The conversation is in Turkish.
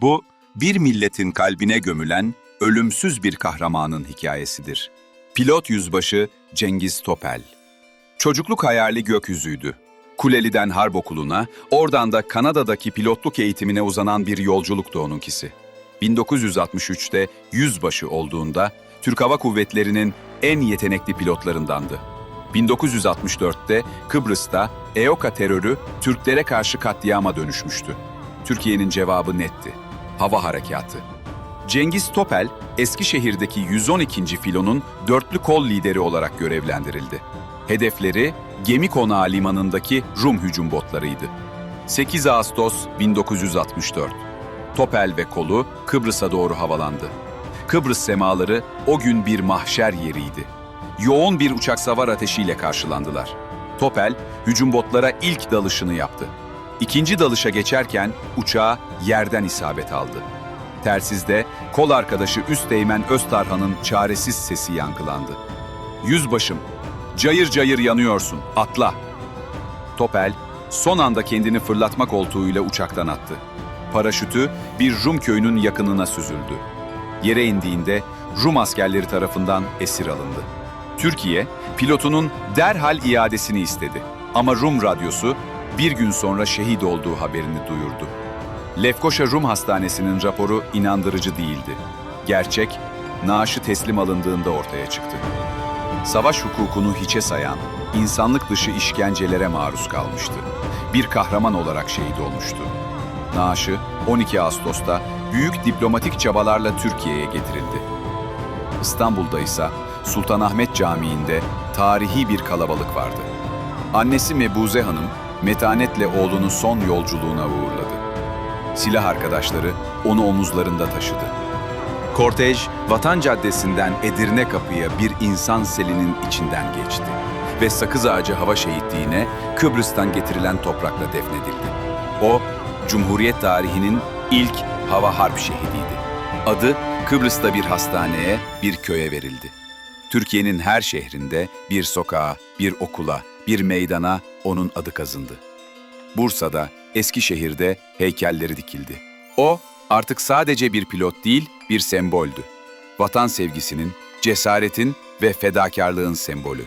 Bu, bir milletin kalbine gömülen ölümsüz bir kahramanın hikayesidir. Pilot yüzbaşı Cengiz Topel. Çocukluk hayali gökyüzüydü. Kuleli'den harp okuluna, oradan da Kanada'daki pilotluk eğitimine uzanan bir yolculuktu onunkisi. 1963'te yüzbaşı olduğunda Türk Hava Kuvvetleri'nin en yetenekli pilotlarındandı. 1964'te Kıbrıs'ta EOKA terörü Türklere karşı katliama dönüşmüştü. Türkiye'nin cevabı netti. Hava harekatı. Cengiz Topel, Eskişehir'deki 112. filonun dörtlü kol lideri olarak görevlendirildi. Hedefleri gemi konağı limanındaki Rum hücum botlarıydı. 8 Ağustos 1964. Topel ve kolu Kıbrıs'a doğru havalandı. Kıbrıs semaları o gün bir mahşer yeriydi. Yoğun bir uçak savar ateşiyle karşılandılar. Topel, hücum botlara ilk dalışını yaptı. İkinci dalışa geçerken uçağa yerden isabet aldı. Tersizde kol arkadaşı Üsteğmen Öztarhan'ın çaresiz sesi yankılandı. Yüzbaşım, cayır cayır yanıyorsun, atla. Topel, son anda kendini fırlatma koltuğuyla uçaktan attı. Paraşütü bir Rum köyünün yakınına süzüldü. Yere indiğinde Rum askerleri tarafından esir alındı. Türkiye, pilotunun derhal iadesini istedi. Ama Rum radyosu bir gün sonra şehit olduğu haberini duyurdu. Lefkoşa Rum Hastanesi'nin raporu inandırıcı değildi. Gerçek, naaşı teslim alındığında ortaya çıktı. Savaş hukukunu hiçe sayan, insanlık dışı işkencelere maruz kalmıştı. Bir kahraman olarak şehit olmuştu. Naaşı 12 Ağustos'ta büyük diplomatik çabalarla Türkiye'ye getirildi. İstanbul'da ise Sultanahmet Camii'nde tarihi bir kalabalık vardı. Annesi Mebuze Hanım metanetle oğlunu son yolculuğuna uğurladı. Silah arkadaşları onu omuzlarında taşıdı. Kortej, Vatan Caddesi'nden Edirne Kapı'ya bir insan selinin içinden geçti ve Sakız Ağacı Hava Şehitliği'ne Kıbrıs'tan getirilen toprakla defnedildi. O, Cumhuriyet tarihinin ilk hava harp şehidiydi. Adı Kıbrıs'ta bir hastaneye, bir köye verildi. Türkiye'nin her şehrinde bir sokağa, bir okula, bir meydana onun adı kazındı. Bursa'da, Eskişehir'de heykelleri dikildi. O artık sadece bir pilot değil, bir semboldü. Vatan sevgisinin, cesaretin ve fedakarlığın sembolü.